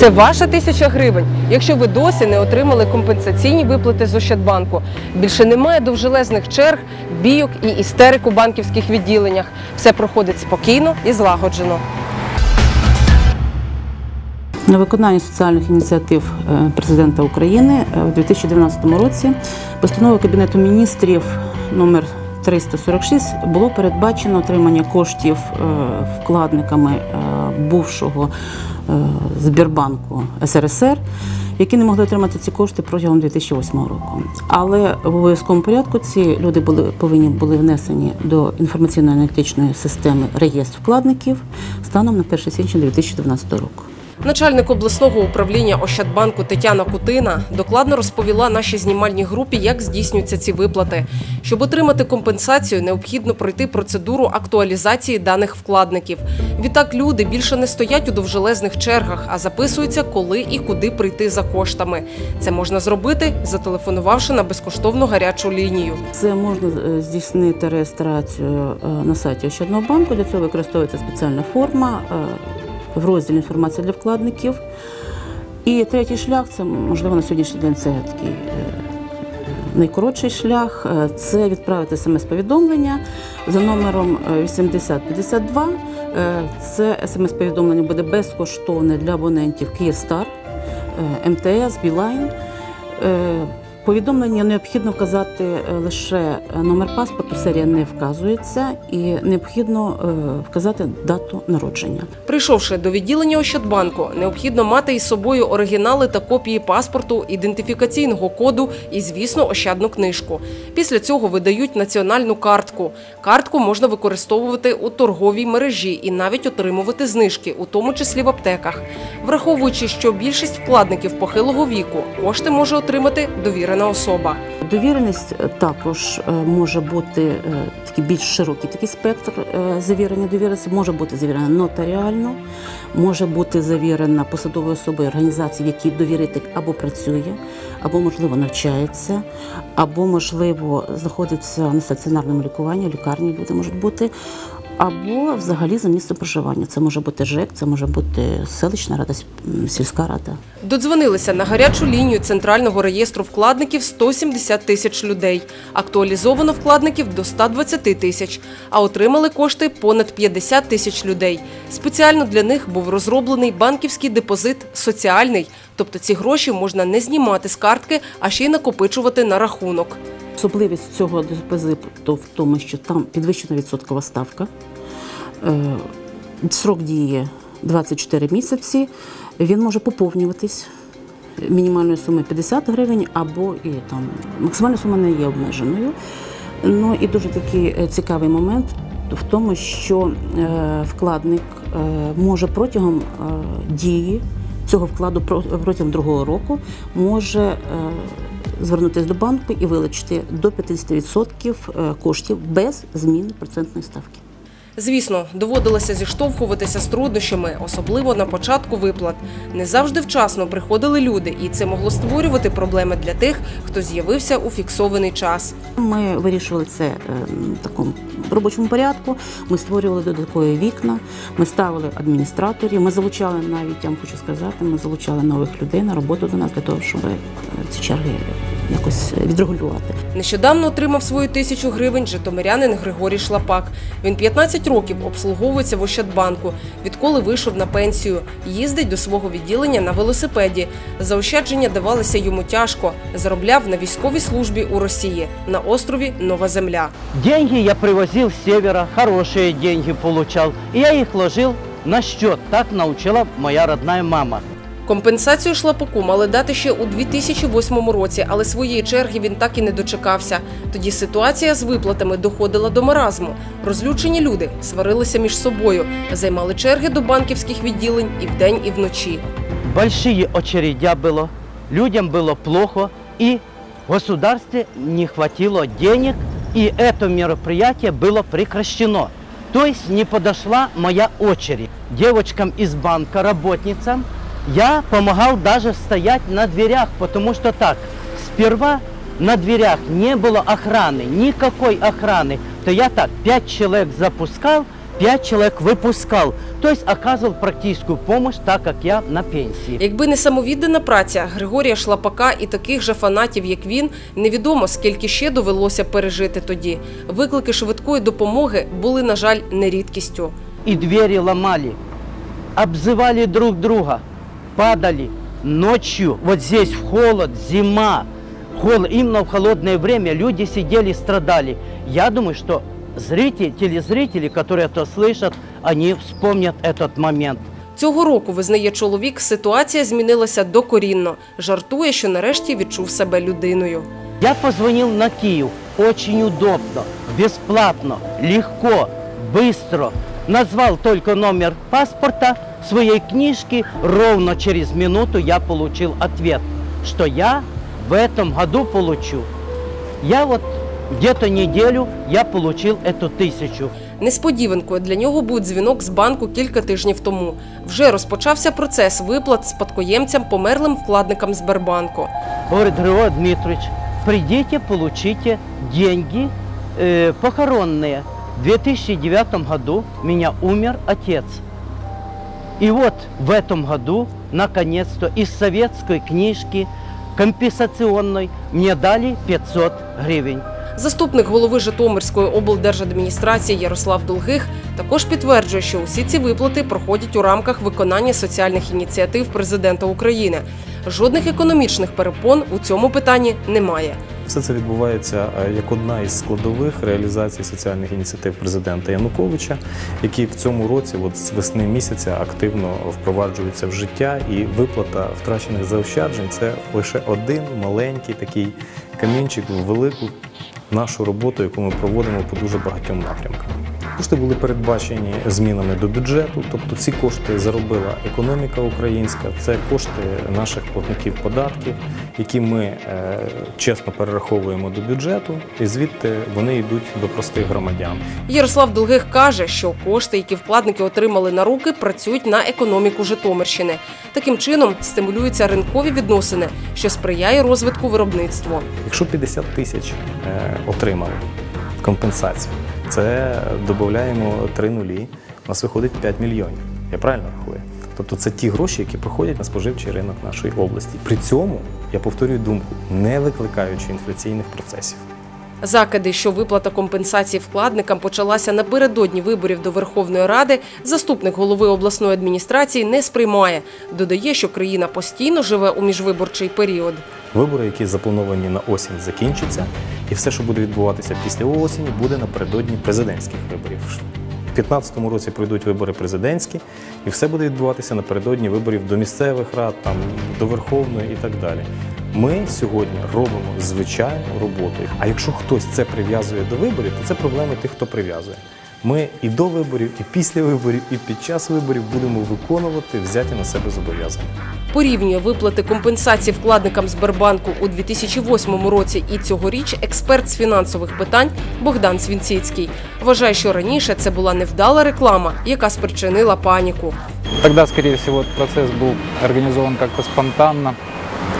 Це ваша тисяча гривень. Якщо ви досі не отримали компенсаційні виплати з Ощадбанку, більше немає довжелезних черг, бійок і істерик у банківських відділеннях. Все проходить спокійно і злагоджено. На виконання соціальних ініціатив е, президента України е, у 2012 році постановою Кабінету міністрів номер 346 було передбачено отримання коштів е, вкладниками бувшого Збірбанку СРСР, які не могли отримати ці кошти протягом 2008 року. Але в обов'язковому порядку ці люди були повинні були внесені до інформаційно-аналітичної системи реєстр вкладників станом на 1 січня 2012 року. Начальник обласного управління Ощадбанку Тетяна Кутина докладно розповіла нашій знімальній групі, як здійснюються ці виплати. Щоб отримати компенсацію, необхідно пройти процедуру актуалізації даних вкладників. Відтак люди більше не стоять у довжелезних чергах, а записуються, коли і куди прийти за коштами. Це можна зробити, зателефонувавши на безкоштовну гарячу лінію. Це можна е, здійснити реєстрацію е, на сайті Ощадного банку. Для цього використовується спеціальна форма е, в розділі інформація для вкладників. І третій шлях це можливо на сьогоднішній день це такий е, найкоротший шлях. Е, Це відправити смс-повідомлення за номером е, 8052. Е, Це смс-повідомлення буде безкоштовне для абонентів Київстар, МТС, Білайн. Повідомлення необхідно вказати е, лише е, номер паспорту, серія не вказується, і необхідно е, вказати дату народження. Прийшовши до відділення Ощадбанку, необхідно мати із собою оригінали та копії паспорту, ідентифікаційного коду і, звісно, ощадну книжку. Після цього видають національну картку. Картку можна використовувати у торговій мережі і навіть отримувати знижки, у тому числі в аптеках. Враховуючи, що більшість вкладників похилого віку кошти може отримати довірена особа. Довіреність е, також е, може бути е, такий більш широкий такий спектр завірення довіреності, може бути завірена нотаріально, може бути завірена посадовою особою організації, в якій довіритель або працює, або можливо навчається, або можливо знаходиться на стаціонарному лікуванні, лікарні люди можуть бути. Або взагалі за місцем проживання. Це може бути ЖЕК, це може бути селищна рада, сільська рада. Додзвонилися на гарячу лінію центрального реєстру вкладників 170 тисяч людей. Актуалізовано вкладників до 120 тисяч, а отримали кошти понад 50 тисяч людей. Спеціально для них був розроблений банківський депозит соціальний, тобто ці гроші можна не знімати з картки, а ще й накопичувати на рахунок. Особливість цього депозиту в тому, що там підвищена відсоткова ставка. Е, Срок дії 24 місяці. Він може поповнюватись мінімальною сумою 50 гривень або і там максимальна сума не є обмеженою. Ну і дуже такий е, цікавий момент в тому, що е, вкладник може протягом дії цього вкладу протягом другого року може звернутися до банку і вилучити до 50% е, коштів без зміни процентної ставки. Звісно, доводилося зіштовхуватися з труднощами, особливо на початку виплат. Не завжди вчасно приходили люди, і це могло створювати проблеми для тих, хто з'явився у фіксований час. Ми вирішували це е, в такому робочому порядку. Ми створювали додаткові вікна, ми ставили адміністраторів, ми залучали навіть, я вам хочу сказати, ми залучали нових людей на роботу до нас для того, щоб е, ці черги якось відрегулювати. Нещодавно отримав свою тисячу гривень житомирянин Григорій Шлапак. Він 15 років обслуговується в Ощадбанку. Відколи вийшов на пенсію, їздить до свого відділення на велосипеді. Заощадження давалися йому тяжко. Заробляв на військовій службі у Росії на острові Нова Земля. Деньги я привозил с севера, хорошие деньги получал. И я их ложил на счет. Так научила моя родная мама. Компенсацію шлапаку мали дати ще у 2008 році, але своєї черги він так і не дочекався. Тоді ситуація з виплатами доходила до маразму. Розлючені люди сварилися між собою, займали черги до банківських відділень і вдень, і вночі. Большие очередя было, людям было плохо, и государстве не хватило денег, и это мероприятие было прекращено. То есть не подошла моя очередь. Девочкам из банка, работницам, я помогал даже стоять на дверях, потому что так, сперва на дверях не было охраны, никакой охраны, то я так пять человек запускал пять человек выпускал. То есть оказывал практическую помощь, так как я на пенсии. Якби не самовіддана праця Григорія Шлапака і таких же фанатів, як він, невідомо скільки ще довелося пережити тоді. Виклики швидкої допомоги були, на жаль, не рідкістю. и двери ломали, обзывали друг друга, падали ночью, вот здесь в холод, зима, холод, именно в холодное время люди сидели, страдали. Я думаю, что зрители, телезрители, которые это слышат, они вспомнят этот момент. Цього року, визнає чоловік, ситуація змінилася докорінно. Жартує, що нарешті відчув себе людиною. Я позвонил на Киев, очень удобно, бесплатно, легко, быстро. Назвал только номер паспорта, своей книжки, ровно через минуту я получил ответ, что я в этом году получу. Я вот где-то неделю я получил эту тысячу. Несподіванкою для нього був дзвінок з банку кілька тижнів тому. Вже розпочався процес виплат спадкоємцям померлим вкладникам Сбербанку. Говорит, Григорий Дмитриевич, придите, получите деньги э, похоронные. В 2009 году меня умер отец. И вот в этом году, наконец-то, из советской книжки компенсационной мне дали 500 гривен. Заступник голови Житомирської облдержадміністрації Ярослав Долгих також підтверджує, що усі ці виплати проходять у рамках виконання соціальних ініціатив президента України. Жодних економічних перепон у цьому питанні немає. Все це відбувається е, як одна із складових реалізації соціальних ініціатив президента Януковича, які в цьому році, от з весни місяця, активно впроваджуються в життя, і виплата втрачених заощаджень це лише один маленький такий камінчик в велику нашу роботу, яку ми проводимо по дуже багатьом напрямкам. Кошти були передбачені змінами до бюджету, тобто ці кошти заробила економіка українська, це кошти наших платників податків, які ми е, чесно перераховуємо до бюджету, і звідти вони йдуть до простих громадян. Ярослав Долгих каже, що кошти, які вкладники отримали на руки, працюють на економіку Житомирщини. Таким чином стимулюються ринкові відносини, що сприяє розвитку виробництва. Якщо 50 тисяч е, отримали компенсацію, це додаємо 3 нулі, у нас виходить 5 мільйонів. Я правильно рахую? Тобто це ті гроші, які проходять на споживчий ринок нашої області. При цьому я повторюю думку, не викликаючи інфляційних процесів. Закиди, що виплата компенсації вкладникам почалася напередодні виборів до Верховної Ради, заступник голови обласної адміністрації не сприймає. Додає, що країна постійно живе у міжвиборчий період. Вибори, які заплановані на осінь, закінчаться, і все, що буде відбуватися після осені, буде напередодні президентських виборів. У 2015 році пройдуть вибори президентські, і все буде відбуватися напередодні виборів до місцевих рад, там, до Верховної і так далі. Ми сьогодні робимо звичайну роботу. А якщо хтось це прив'язує до виборів, то це проблеми тих, хто прив'язує. Ми і до виборів, і після виборів, і під час виборів будемо виконувати взяті на себе зобов'язання. Порівнює виплати компенсації вкладникам Сбербанку у 2008 році і цьогоріч експерт з фінансових питань Богдан Свінціцький. Вважає, що раніше це була невдала реклама, яка спричинила паніку. Тогда, скорее всего, этот процесс был организован спонтанно.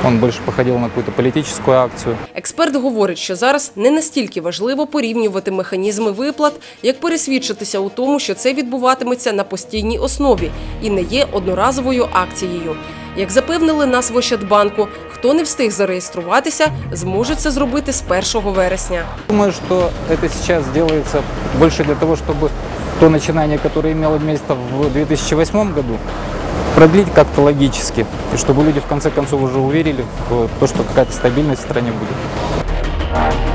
Он больше походил на какую-то политическую акцию. Експерт говорить, що зараз не настільки важливо порівнювати механізми виплат, як пересвідчитися у тому, що це відбуватиметься на постійній основі і не є одноразовою акцією. Як запевнили нас в Ощадбанку, хто не встиг зареєструватися, зможе це зробити з 1 вересня. Думаю, что это сейчас делается больше для того, чтобы то начинание, которое имело место в 2008 году, продлить как-то логически, и чтобы люди в конце концов уже уверили в то, что какая-то стабильность в стране будет.